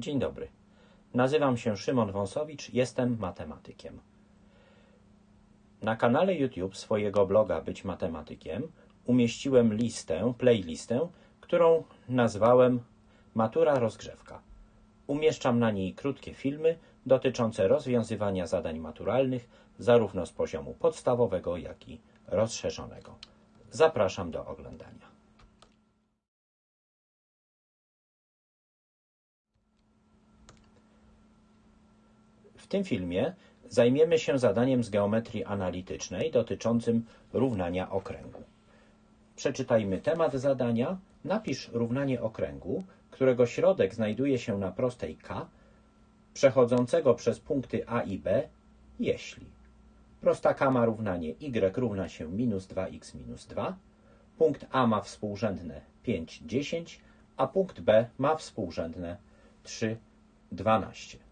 Dzień dobry. Nazywam się Szymon Wąsowicz, jestem matematykiem. Na kanale YouTube swojego bloga Być Matematykiem umieściłem listę, playlistę, którą nazwałem Matura Rozgrzewka. Umieszczam na niej krótkie filmy dotyczące rozwiązywania zadań maturalnych zarówno z poziomu podstawowego, jak i rozszerzonego. Zapraszam do oglądania. Tym filmie zajmiemy się zadaniem z geometrii analitycznej dotyczącym równania okręgu. Przeczytajmy temat zadania. Napisz równanie okręgu, którego środek znajduje się na prostej k, przechodzącego przez punkty A i B, jeśli prosta k ma równanie y równa się minus 2x minus 2, punkt A ma współrzędne 5, 10, a punkt B ma współrzędne 3, 12.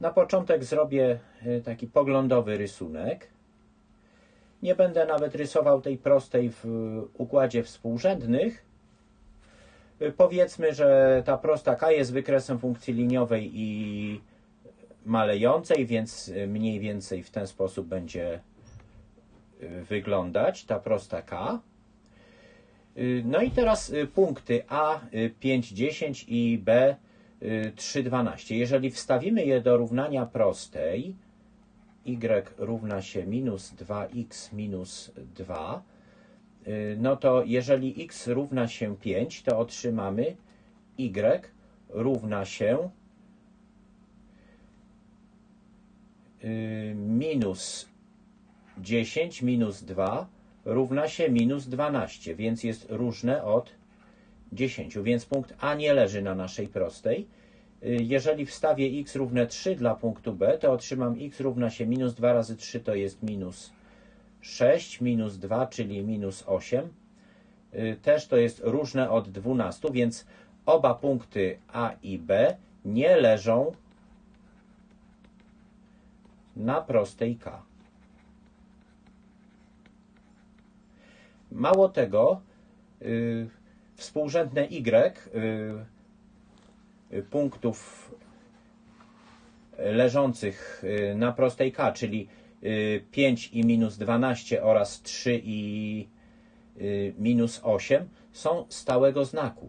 Na początek zrobię y, taki poglądowy rysunek. Nie będę nawet rysował tej prostej w układzie współrzędnych. Y, Powiedzmy, że ta prosta k jest wykresem funkcji liniowej i malejącej, więc y, mniej więcej w ten sposób będzie wyglądać ta prosta k. No i teraz punkty A 5, 10 i B 3,12. Jeżeli wstawimy je do równania prostej, y równa się minus 2x minus 2, no to jeżeli x równa się 5, to otrzymamy y równa się minus 10 minus 2 równa się minus 12, więc jest różne od 10, więc punkt A nie leży na naszej prostej. Jeżeli wstawię x równe 3 dla punktu B, to otrzymam x równa się minus 2 razy 3 to jest minus 6, minus 2, czyli minus 8. Też to jest różne od 12, więc oba punkty A i B nie leżą na prostej K. Mało tego, yy, współrzędne y y, punktów leżących y, na prostej k, czyli 5 i minus 12 oraz 3 i minus 8 są stałego znaku.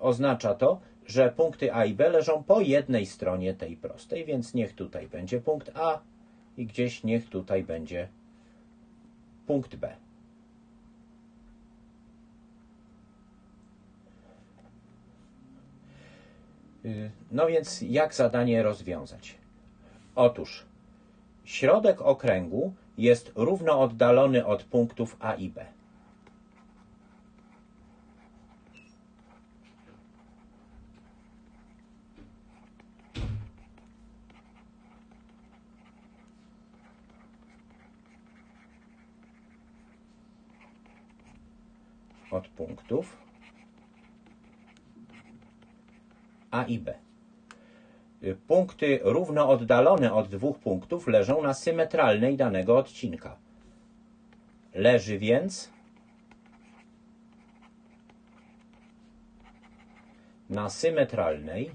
Oznacza to, że punkty A i B leżą po jednej stronie tej prostej, więc niech tutaj będzie punkt A i gdzieś niech tutaj będzie punkt B. No więc jak zadanie rozwiązać? Otóż środek okręgu jest równo oddalony od punktów A i B. Od punktów A i B. Punkty równo oddalone od dwóch punktów leżą na symetralnej danego odcinka. Leży więc na symetralnej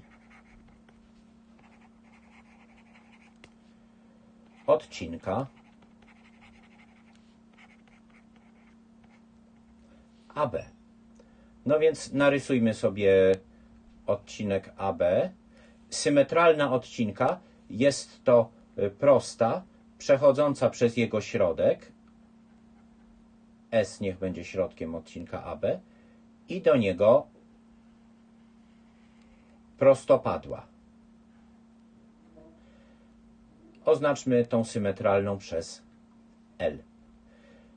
odcinka AB. No więc narysujmy sobie odcinek AB. Symetralna odcinka jest to y, prosta, przechodząca przez jego środek. S niech będzie środkiem odcinka AB. I do niego prostopadła. Oznaczmy tą symetralną przez L.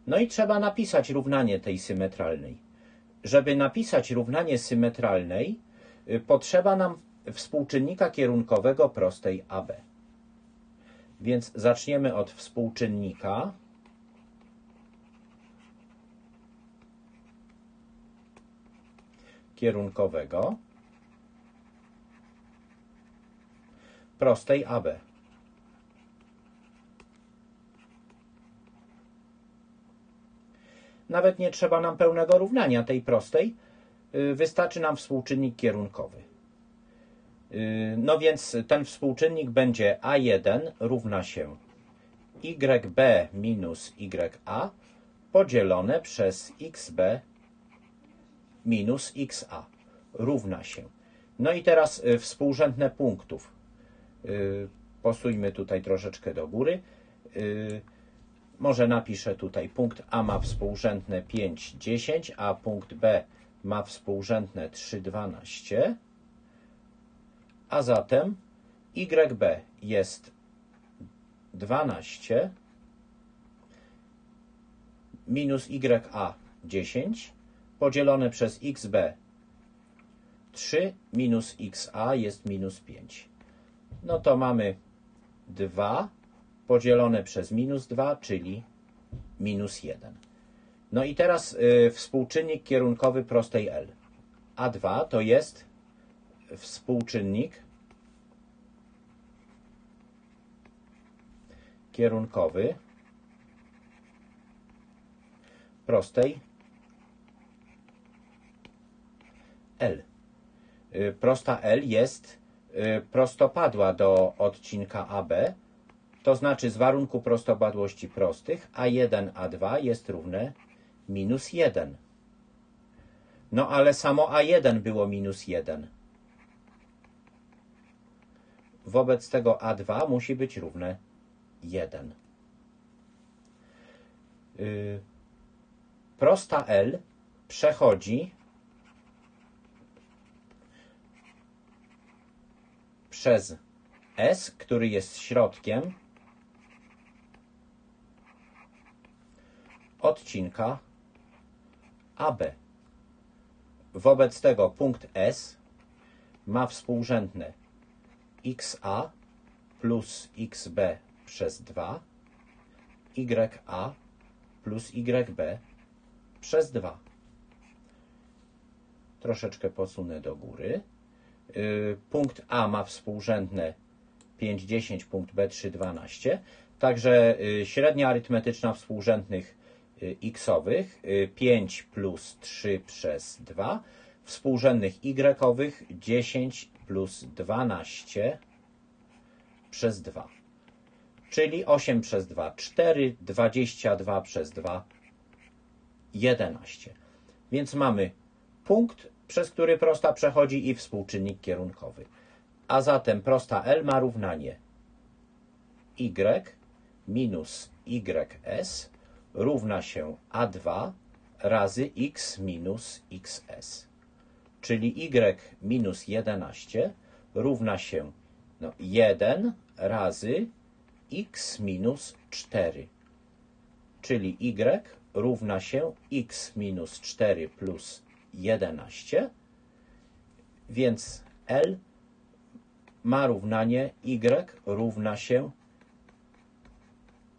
No i trzeba napisać równanie tej symetralnej. Żeby napisać równanie symetralnej, potrzeba nam współczynnika kierunkowego prostej AB. Więc zaczniemy od współczynnika. kierunkowego prostej AB. Nawet nie trzeba nam pełnego równania tej prostej, Y, wystarczy nam współczynnik kierunkowy. Y, No więc ten współczynnik będzie A1 równa się YB minus YA podzielone przez XB minus XA równa się. No i teraz y, współrzędne punktów. Y, Posujmy tutaj troszeczkę do góry. Y, Może napiszę tutaj punkt A ma współrzędne 5, 10, a punkt B ma współrzędne 3, 12. A zatem YB jest 12 minus YA 10 podzielone przez XB 3 minus XA jest minus 5. No to mamy 2 podzielone przez minus 2, czyli minus 1. No i teraz y, współczynnik kierunkowy prostej L. A2 to jest współczynnik kierunkowy prostej L. Y, Prosta L jest y, prostopadła do odcinka AB, to znaczy z warunku prostopadłości prostych A1, A2 jest równe minus 1. No ale samo A1 było minus 1. Wobec tego A2 musi być równe 1. Y, Prosta L przechodzi przez S, który jest środkiem odcinka AB. Wobec tego punkt S ma współrzędne XA plus XB przez 2, YA plus YB przez 2. Troszeczkę posunę do góry. Y, Punkt A ma współrzędne 5, 10, punkt B 3, 12. Także y, średnia arytmetyczna współrzędnych xowych y, 5 plus 3 przez 2, współrzędnych y-owych 10 plus 12 przez 2. Czyli 8 przez 2 4, 22 przez 2 11. Więc mamy punkt, przez który prosta przechodzi i współczynnik kierunkowy. A zatem prosta L ma równanie y minus ys równa się a2 razy x minus xs. Czyli y minus 11 równa się no, 1 razy x minus 4. Czyli y równa się x minus 4 plus 11. Więc L ma równanie y równa się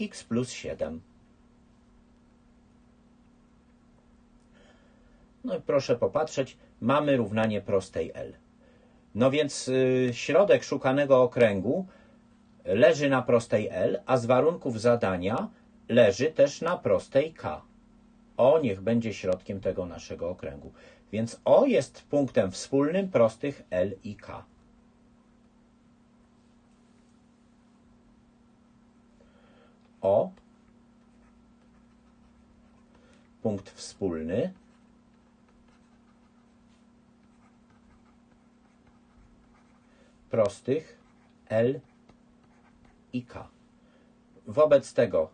x plus 7. No i proszę popatrzeć, mamy równanie prostej L. No więc y, środek szukanego okręgu leży na prostej L, a z warunków zadania leży też na prostej K. O niech będzie środkiem tego naszego okręgu. Więc O jest punktem wspólnym prostych L i K. O punkt wspólny prostych L i K. Wobec tego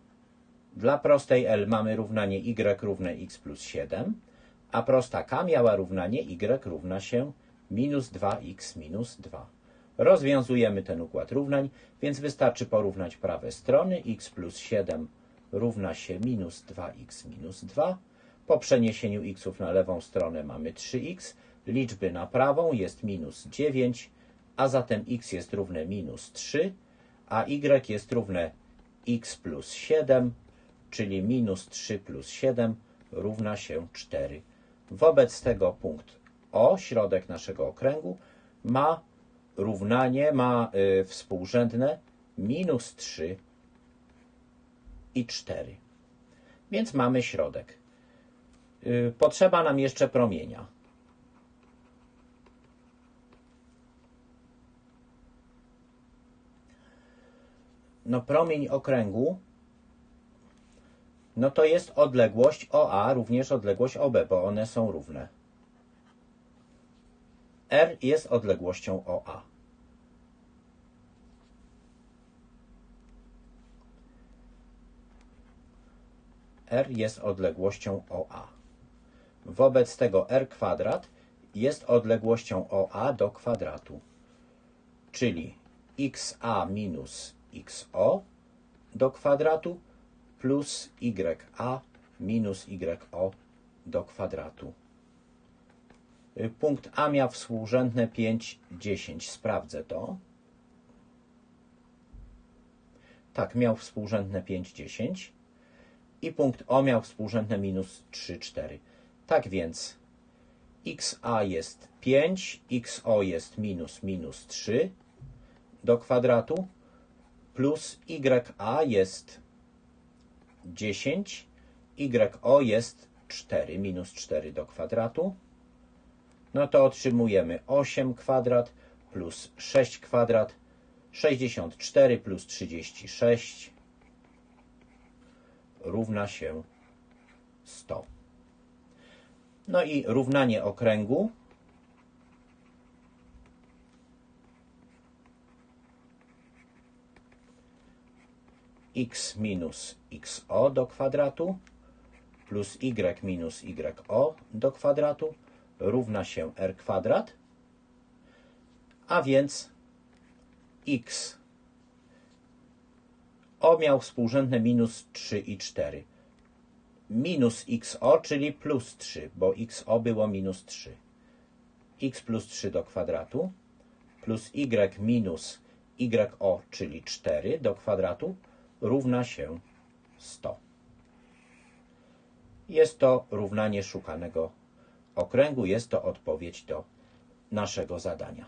dla prostej L mamy równanie y równe x plus 7, a prosta K miała równanie y równa się minus 2x minus 2. Rozwiązujemy ten układ równań, więc wystarczy porównać prawe strony. x plus 7 równa się minus 2x minus 2. Po przeniesieniu xów na lewą stronę mamy 3x. Liczby na prawą jest minus 9, a zatem x jest równe minus 3, a y jest równe x plus 7, czyli minus 3 plus 7 równa się 4. Wobec tego punkt O, środek naszego okręgu, ma równanie, ma y, współrzędne minus 3 i 4. Więc mamy środek. Y, potrzeba nam jeszcze promienia. No promień okręgu, no to jest odległość OA, również odległość OB, bo one są równe. R jest odległością OA. R jest odległością OA. Wobec tego R kwadrat jest odległością OA do kwadratu, czyli xa minus xo do kwadratu plus ya minus yo do kwadratu. Punkt A miał współrzędne 5, 10. Sprawdzę to. Tak, miał współrzędne 5, 10. I punkt O miał współrzędne minus 3, 4. Tak więc xa jest 5, xo jest minus minus 3 do kwadratu plus ya jest 10, yo jest 4, minus 4 do kwadratu. No to otrzymujemy 8 kwadrat plus 6 kwadrat, 64 plus 36 równa się 100. No i równanie okręgu. X minus xo do kwadratu plus y minus yo do kwadratu równa się r kwadrat, a więc x o miał współrzędne minus 3 i 4. Minus xo, czyli plus 3, bo xo było minus 3. x plus 3 do kwadratu plus y minus yo, czyli 4 do kwadratu równa się 100. Jest to równanie szukanego okręgu, jest to odpowiedź do naszego zadania.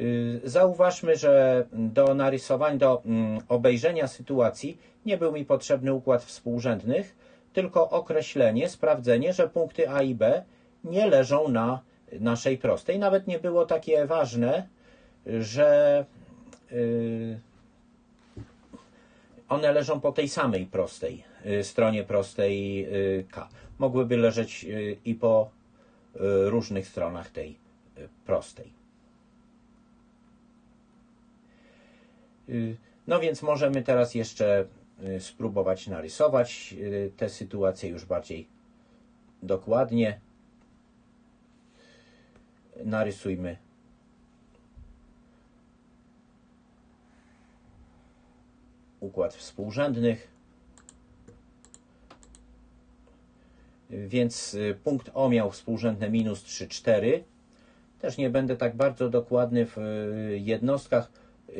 Y, zauważmy, że do narysowania, do mm, obejrzenia sytuacji nie był mi potrzebny układ współrzędnych, tylko określenie, sprawdzenie, że punkty A i B nie leżą na naszej prostej. Nawet nie było takie ważne, że y, one leżą po tej samej prostej y, stronie prostej K. Mogłyby leżeć i po różnych stronach tej prostej. Y, no więc możemy teraz jeszcze y, spróbować narysować y, tę sytuację już bardziej dokładnie. Narysujmy układ współrzędnych. Więc punkt O miał współrzędne minus 3, 4. Też nie będę tak bardzo dokładny w jednostkach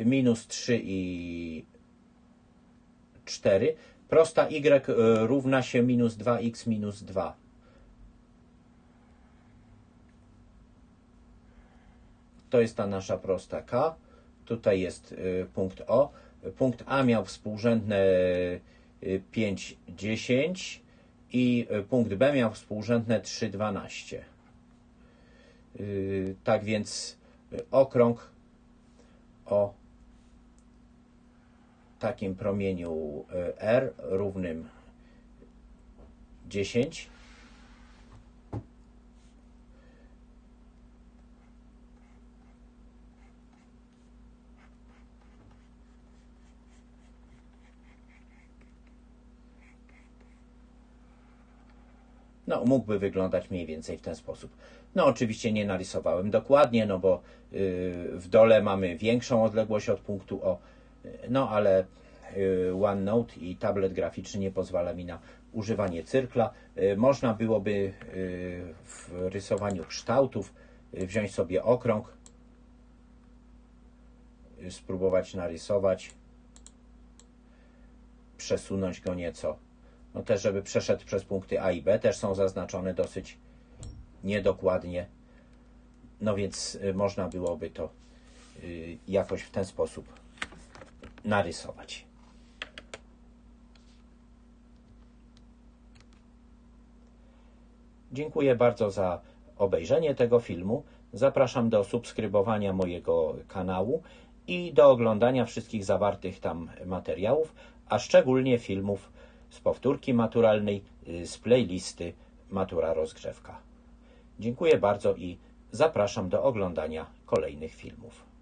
minus 3 i 4. Prosta y e, równa się minus 2x minus 2. To jest ta nasza prosta k. Tutaj jest punkt O. Punkt A miał współrzędne 5, e, 10 i punkt B miał współrzędne 3, 12. Tak więc okrąg o takim promieniu R równym 10 No, mógłby wyglądać mniej więcej w ten sposób. No, oczywiście nie narysowałem dokładnie, no bo yy, w dole mamy większą odległość od punktu O, no ale y, OneNote i tablet graficzny nie pozwala mi na używanie cyrkla. Y, można byłoby y, w rysowaniu kształtów wziąć sobie okrąg, spróbować narysować, przesunąć go nieco. No też, żeby przeszedł przez punkty A i B, też są zaznaczone dosyć niedokładnie. No więc można byłoby to jakoś w ten sposób narysować. Dziękuję bardzo za obejrzenie tego filmu. Zapraszam do subskrybowania mojego kanału i do oglądania wszystkich zawartych tam materiałów, a szczególnie filmów z powtórki maturalnej, y, z playlisty Matura Rozgrzewka. Dziękuję bardzo i zapraszam do oglądania kolejnych filmów.